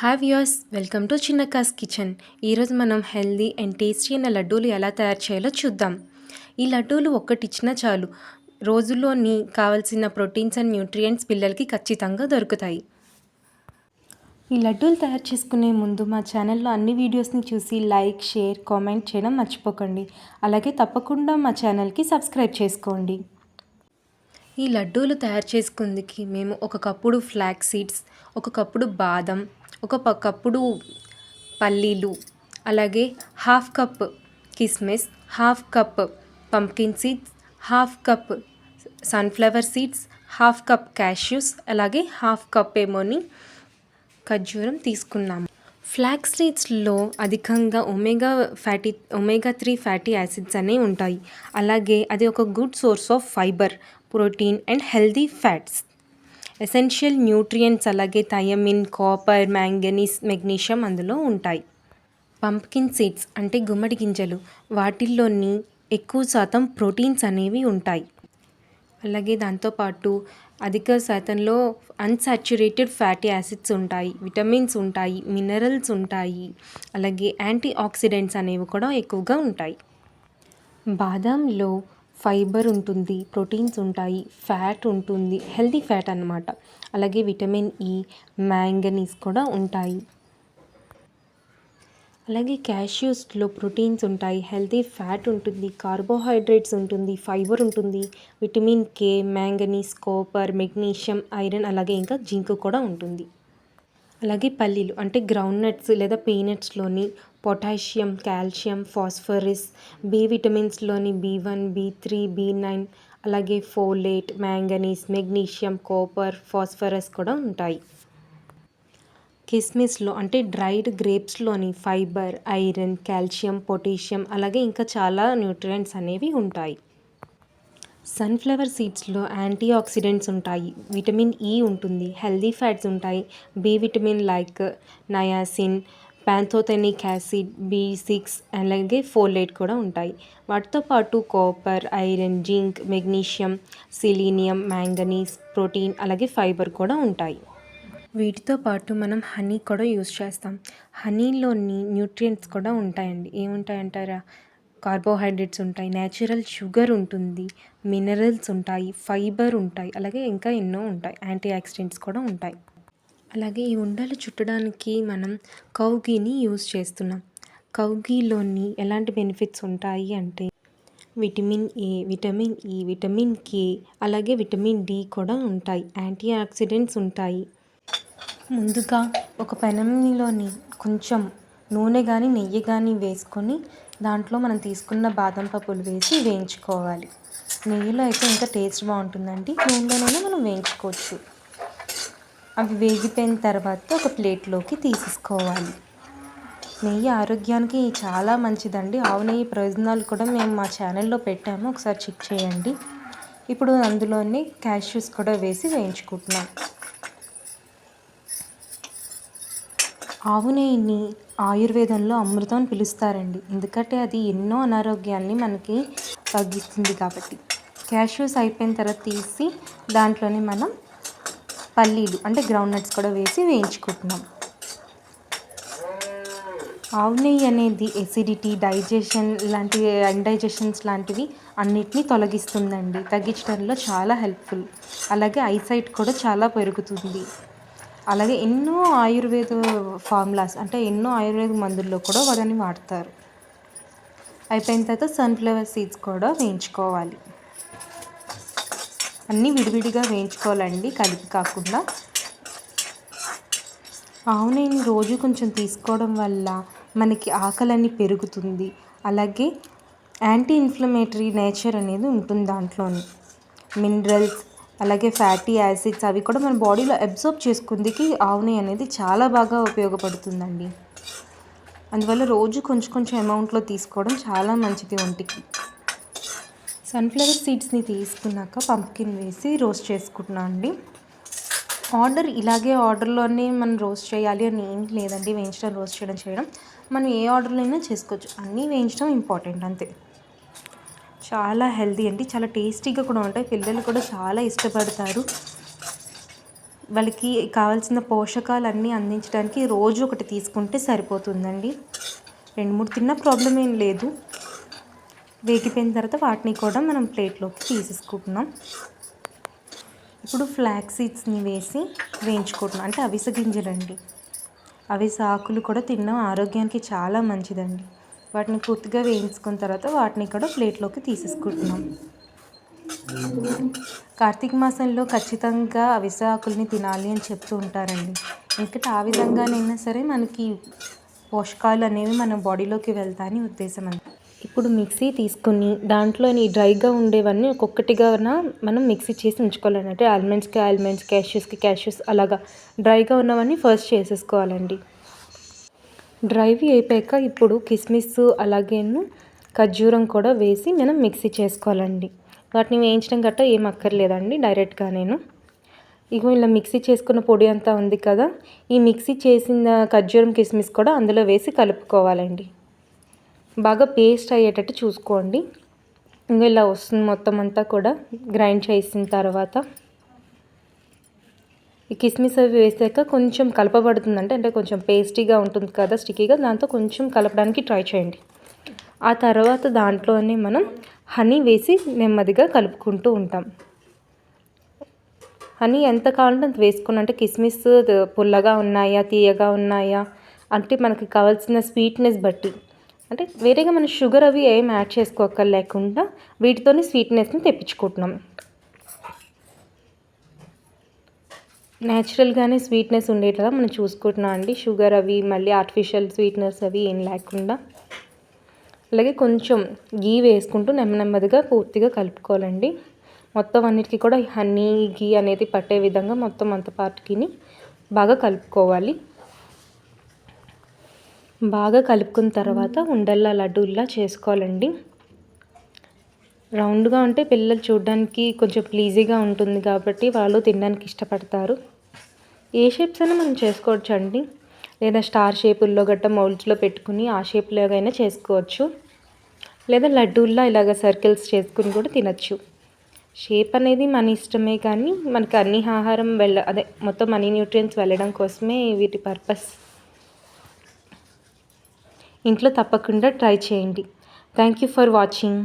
Hi viewers welcome to చిన్నకాస్ kitchen ఈరోజు మనం హెల్దీ అండ్ టేస్టీ అయిన లడ్డూలు ఎలా తయారు చేయాలో చూద్దాం. ఈ లడ్డూలు ఒక్కటి ఇచ్చినా చాలు. రోజుల్లోని కావాల్సిన ప్రోటీన్స్ అండ్ న్యూట్రియంట్స్ పిల్లలకి ఖచ్చితంగా దొరుకుతాయి. ఈ లడ్డూలు తయారు చేసుకునే ముందు మా ఛానల్లో అన్ని వీడియోస్ని చూసి లైక్ షేర్ కామెంట్ చేయడం మర్చిపోకండి. అలాగే తప్పకుండా మా ఛానల్కి సబ్స్క్రైబ్ చేసుకోండి. ఈ లడ్డూలు తయారు చేసుకుందికి మేము ఒక కప్పుడు ఫ్లాక్ సీడ్స్ ఒక కప్పుడు బాదం ఒక ప- కప్పుడు పల్లీలు అలాగే హాఫ్ కప్ కిస్మిస్ half cup pumpkin seeds half cup sunflower seeds half cup cashews అలాగే హాఫ్ కప్ ఏమోని ఖర్జూరం తీసుకున్నాము. ఫ్లాక్స్ సీడ్స్లో అధికంగా omega fatty omega three fatty acids అనేవి ఉంటాయి. అలాగే అది ఒక good source of fibre protein and healthy fats essential nutrients అలాగే థయమిన్ కాపర్ మ్యాంగనీస్ మెగ్నీషియం అందులో ఉంటాయి. పంప్కిన్ సీడ్స్ అంటే గుమ్మడి గింజలు. వాటిల్లోని ఎక్కువ శాతం ప్రోటీన్స్ అనేవి ఉంటాయి. అలాగే దాంతోపాటు అధిక శాతంలో అన్సాచురేటెడ్ ఫ్యాటీ యాసిడ్స్ ఉంటాయి. విటమిన్స్ ఉంటాయి మినరల్స్ ఉంటాయి. అలాగే యాంటీ ఆక్సిడెంట్స్ అనేవి కూడా ఎక్కువగా ఉంటాయి. బాదాంలో ఫైబర్ ఉంటుంది ప్రోటీన్స్ ఉంటాయి ఫ్యాట్ ఉంటుంది హెల్తీ ఫ్యాట్ అన్నమాట. అలాగే విటమిన్ ఈ మ్యాంగనీస్ కూడా ఉంటాయి. అలాగే క్యాష్యూస్లో ప్రోటీన్స్ ఉంటాయి హెల్తీ ఫ్యాట్ ఉంటుంది కార్బోహైడ్రేట్స్ ఉంటుంది ఫైబర్ ఉంటుంది vitamin K manganese copper magnesium iron అలాగే ఇంకా జింక్ కూడా ఉంటుంది. అలాగే పల్లీలు అంటే గ్రౌండ్ నట్స్ లేదా పీనట్స్లోని potassium calcium phosphorus B విటమిన్స్లోని B one B three B nine అలాగే folate manganese magnesium copper phosphorus కూడా ఉంటాయి. కిస్మిస్లో అంటే డ్రైడ్ గ్రేప్స్లోని ఫైబర్ ఐరన్ కాల్షియం పొటాషియం అలాగే ఇంకా చాలా న్యూట్రియంట్స్ అనేవి ఉంటాయి. సన్ఫ్లవర్ సీడ్స్లో యాంటీ ఆక్సిడెంట్స్ ఉంటాయి. విటమిన్ ఈ ఉంటుంది హెల్దీ ఫ్యాట్స్ ఉంటాయి. B vitamin like niacin pantothenic acid B six అలాగే ఫోలేట్ కూడా ఉంటాయి. వాటితో పాటు copper iron zinc magnesium selenium manganese protein అలాగే ఫైబర్ కూడా ఉంటాయి. వీటితో పాటు మనం హనీ కూడా యూస్ చేస్తాం. హనీలోని న్యూట్రియంట్స్ కూడా ఉంటాయండి. ఏముంటాయంటారా? కార్బోహైడ్రేట్స్ ఉంటాయి న్యాచురల్ షుగర్ ఉంటుంది మినరల్స్ ఉంటాయి ఫైబర్ ఉంటాయి అలాగే ఇంకా ఎన్నో ఉంటాయి. యాంటీ ఆక్సిడెంట్స్ కూడా ఉంటాయి. అలాగే ఈ ఉండలు చుట్టడానికి మనం కౌగీని యూస్ చేస్తున్నాం. కౌగీలోని ఎలాంటి బెనిఫిట్స్ ఉంటాయి అంటే vitamin A vitamin E vitamin K అలాగే విటమిన్ డి కూడా ఉంటాయి. యాంటీ ఆక్సిడెంట్స్ ఉంటాయి. ముందుగా ఒక పెనంలోని కొంచెం నూనె కానీ నెయ్యి కానీ వేసుకొని దాంట్లో మనం తీసుకున్న బాదం పప్పులు వేసి వేయించుకోవాలి. నెయ్యిలో అయితే ఇంకా టేస్ట్ బాగుంటుందండి. నూనెలోనే మనం వేయించుకోవచ్చు. అవి వేగిపోయిన తర్వాత ఒక ప్లేట్లోకి తీసేసుకోవాలి. నెయ్యి ఆరోగ్యానికి చాలా మంచిదండి. ఆవు నెయ్యి ప్రయోజనాలు కూడా మేము మా ఛానల్లో పెట్టాము. ఒకసారి చెక్ చేయండి. ఇప్పుడు అందులోనే క్యాష్యూస్ కూడా వేసి వేయించుకుంటున్నాం. ఆవు నెయ్యిని ఆయుర్వేదంలో అమృతం అని పిలుస్తారండి. ఎందుకంటే అది ఎన్నో అనారోగ్యాల్ని మనకి తగ్గిస్తుంది కాబట్టి. క్యాష్యూస్ అయిపోయిన తర్వాత తీసి దాంట్లోనే మనం పల్లీలు అంటే గ్రౌండ్ నట్స్ కూడా వేసి వేయించుకుంటున్నాం. ఆవు నెయ్యి అనేది ఎసిడిటీ డైజెషన్ లాంటి అన్డైజెషన్స్ లాంటివి అన్నిటినీ తొలగిస్తుందండి. తగ్గించడంలో చాలా హెల్ప్ఫుల్ అలాగే ఐసైట్ కూడా చాలా పెరుగుతుంది. అలాగే ఎన్నో ఆయుర్వేద ఫార్ములాస్ అంటే ఎన్నో ఆయుర్వేద మందుల్లో కూడా వాటిని వాడతారు. అయిపోయిన తర్వాత సన్ఫ్లవర్ సీడ్స్ కూడా వేయించుకోవాలి. అన్నీ విడివిడిగా వేయించుకోవాలండి కలిపి కాకుండా. ఆవు నెయ్యిని రోజు కొంచెం తీసుకోవడం వల్ల మనకి ఆకలని పెరుగుతుంది. అలాగే యాంటీ ఇన్ఫ్లమేటరీ నేచర్ అనేది ఉంటుంది దాంట్లోని. మినరల్స్ అలాగే ఫ్యాటీ యాసిడ్స్ అవి కూడా మన బాడీలో అబ్జర్బ్ చేసుకుందికి ఆవు నెయ్యి అనేది చాలా బాగా ఉపయోగపడుతుందండి. అందువల్ల రోజు కొంచెం కొంచెం అమౌంట్లో తీసుకోవడం చాలా మంచిది ఒంటికి. సన్ఫ్లవర్ సీడ్స్ని తీసుకున్నాక పంప్కిన్ వేసి రోస్ట్ చేసుకుంటున్నాను అండి. ఆర్డర్ ఇలాగే ఆర్డర్లోనే మనం రోస్ట్ చేయాలి అని ఏం లేదండి. వేయించడం రోస్ట్ చేయడం చేయడం. మనం ఏ ఆర్డర్లో అయినా చేసుకోవచ్చు. అన్నీ వేయించడం ఇంపార్టెంట్ అంతే. చాలా హెల్తీ అండి. చాలా టేస్టీగా కూడా ఉంటాయి. పిల్లలు కూడా చాలా ఇష్టపడతారు. వాళ్ళకి కావాల్సిన పోషకాలన్నీ అందించడానికి రోజు ఒకటి తీసుకుంటే సరిపోతుందండి. రెండు మూడు తిన్న ప్రాబ్లం ఏం లేదు. వేగిపోయిన తర్వాత వాటిని కూడా మనం ప్లేట్లోకి తీసేసుకుంటున్నాం. ఇప్పుడు ఫ్లాక్ సీడ్స్ని వేసి వేయించుకుంటున్నాం. అంటే అవిసె గింజలండి. అవిసె ఆకులు కూడా తినడం ఆరోగ్యానికి చాలా మంచిదండి. వాటిని పూర్తిగా వేయించుకున్న తర్వాత వాటిని కూడా ప్లేట్లోకి తీసేసుకుంటున్నాం. కార్తీక మాసంలో ఖచ్చితంగా అవిసె ఆకుల్ని తినాలి అని చెప్తూ ఉంటారండి. ఎందుకంటే ఆ విధంగానైనా సరే మనకి పోషకాలు అనేవి మన బాడీలోకి వెళ్తాయని ఉద్దేశం అండి. ఇప్పుడు మిక్సీ తీసుకుని దాంట్లోని డ్రైగా ఉండేవన్నీ ఒక్కొక్కటిగా మనం మిక్సీ చేసి ఉంచుకోవాలండి అంటే ఆల్మండ్స్కి ఆల్మండ్స్ క్యాష్యూస్కి క్యాష్యూస్ అలాగా డ్రైగా ఉన్నవన్నీ ఫస్ట్ చేసేసుకోవాలండి. డ్రైవి అయిపోయాక ఇప్పుడు కిస్మిస్ అలాగేను ఖర్జూరం కూడా వేసి మనం మిక్సీ చేసుకోవాలండి. వాటిని వేయించడం గట్ట ఏం అక్కర్లేదండి డైరెక్ట్గా నేను. ఇగో ఇలా మిక్సీ చేసుకున్న పొడి అంతా ఉంది కదా ఈ మిక్సీ చేసిన ఖర్జూరం కిస్మిస్ కూడా అందులో వేసి కలుపుకోవాలండి. బాగా పేస్ట్ అయ్యేటట్టు చూసుకోండి. ఇంకా ఇలా వస్తుంది మొత్తం అంతా కూడా. గ్రైండ్ చేసిన తర్వాత. ఈ కిస్మిస్ అవి వేసాక కొంచెం కలపబడుతుందంటే అంటే కొంచెం పేస్టీగా ఉంటుంది కదా స్టిక్కీగా దాంతో కొంచెం కలపడానికి ట్రై చేయండి. ఆ తర్వాత దాంట్లోనే మనం హనీ వేసి నెమ్మదిగా కలుపుకుంటూ ఉంటాం. హనీ ఎంత కావాలంటే అంత వేసుకుని అంటే కిస్మిస్ పుల్లగా ఉన్నాయా తీయగా ఉన్నాయా అంటే మనకి కావాల్సిన స్వీట్నెస్ బట్టి. అంటే వేరేగా మనం షుగర్ అవి ఏం యాడ్ చేసుకోక లేకుండా వీటితోనే స్వీట్నెస్ని తెప్పించుకుంటున్నాం. న్యాచురల్గానే స్వీట్నెస్ ఉండేట్లా మనం చూసుకుంటున్నాం అండి. షుగర్ అవి మళ్ళీ ఆర్టిఫిషియల్ స్వీట్నెస్ అవి ఏం లేకుండా. అలాగే కొంచెం గీ వేసుకుంటూ నెమ్మ నెమ్మదిగా పూర్తిగా కలుపుకోవాలండి. మొత్తం అన్నిటికీ కూడా హనీ గీ అనేది పట్టే విధంగా మొత్తం అంత పాటికిని బాగా కలుపుకోవాలి. బాగా కలుపుకున్న తర్వాత ఉండల్లా లడ్డూల్లా చేసుకోవాలండి. రౌండ్గా ఉంటే పిల్లలు చూడడానికి కొంచెం ప్లీజీగా ఉంటుంది కాబట్టి వాళ్ళు తినడానికి ఇష్టపడతారు. ఏ షేప్స్ అయినా మనం చేసుకోవచ్చు అండి. లేదా స్టార్ షేపుల్లో గట్ట మౌల్డ్స్లో పెట్టుకుని ఆ షేప్లోగైనా చేసుకోవచ్చు. లేదా లడ్డూల్లా ఇలాగ సర్కిల్స్ చేసుకుని కూడా తినచ్చు. షేప్ అనేది మన ఇష్టమే కానీ మనకి అన్ని ఆహారం వెళ్ళ అదే మొత్తం మనీ న్యూట్రియన్స్ వెళ్ళడం కోసమే వీటి పర్పస్ ఇంట్లో తప్పకుండా ట్రై చేయండి. Thank you for watching